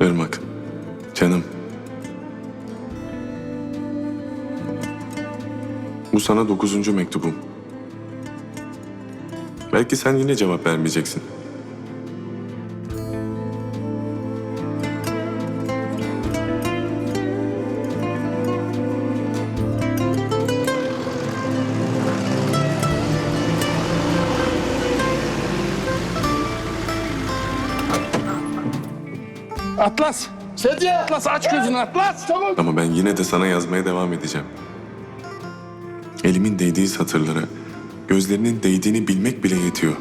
Irmak, canım. Bu sana dokuzuncu mektubum. Belki sen yine cevap vermeyeceksin. Atlas. Sedye! Atlas aç gözünü Atlas. Tamam. Ama ben yine de sana yazmaya devam edeceğim. Elimin değdiği satırlara, gözlerinin değdiğini bilmek bile yetiyor.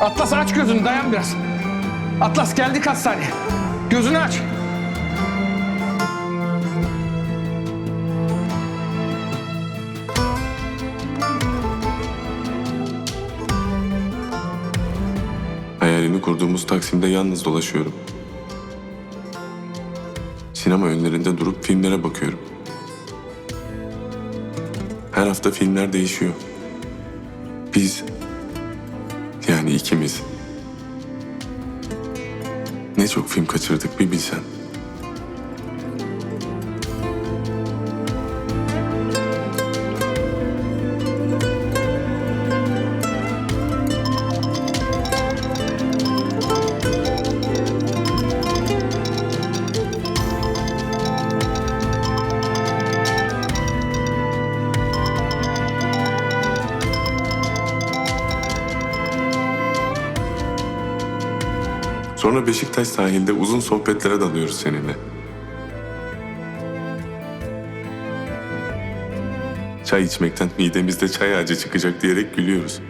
Atlas aç gözünü dayan biraz. Atlas geldik hastaneye. Gözünü aç. Hayalini kurduğumuz Taksim'de yalnız dolaşıyorum. Sinema önlerinde durup filmlere bakıyorum. Her hafta filmler değişiyor. Biz, yani ikimiz. Ne çok film kaçırdık bir bilsen. Sonra Beşiktaş sahilde uzun sohbetlere dalıyoruz seninle. Çay içmekten midemizde çay ağacı çıkacak diyerek gülüyoruz.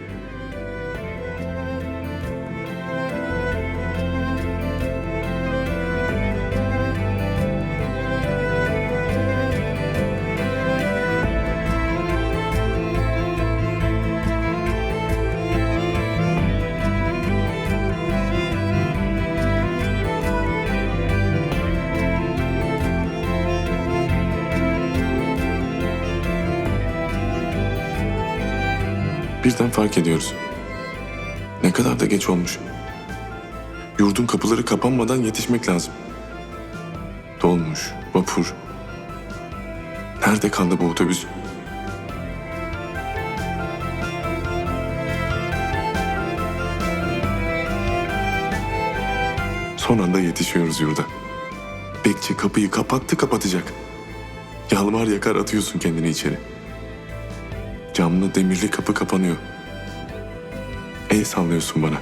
Birden fark ediyoruz. Ne kadar da geç olmuş. Yurdun kapıları kapanmadan yetişmek lazım. Dolmuş, vapur. Nerede kaldı bu otobüs? Son anda yetişiyoruz yurda. Bekçi kapıyı kapattı kapatacak. Yalvar yakar atıyorsun kendini içeri. Camlı demirli kapı kapanıyor. El sallıyorsun bana.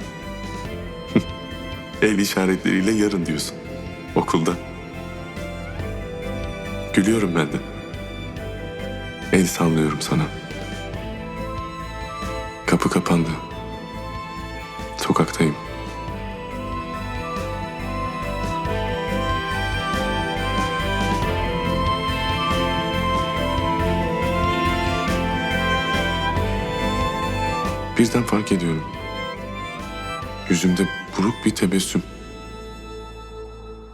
El işaretleriyle yarın diyorsun. Okulda. Gülüyorum ben de. El sallıyorum sana. Kapı kapandı. Sokaktayım. Birden fark ediyorum. Yüzümde buruk bir tebessüm.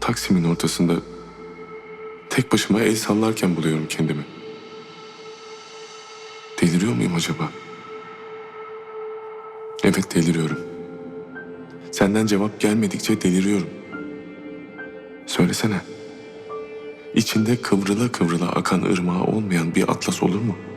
Taksim'in ortasında tek başıma el sallarken buluyorum kendimi. Deliriyor muyum acaba? Evet deliriyorum. Senden cevap gelmedikçe deliriyorum. Söylesene. İçinde kıvrıla kıvrıla akan ırmağı olmayan bir atlas olur mu?''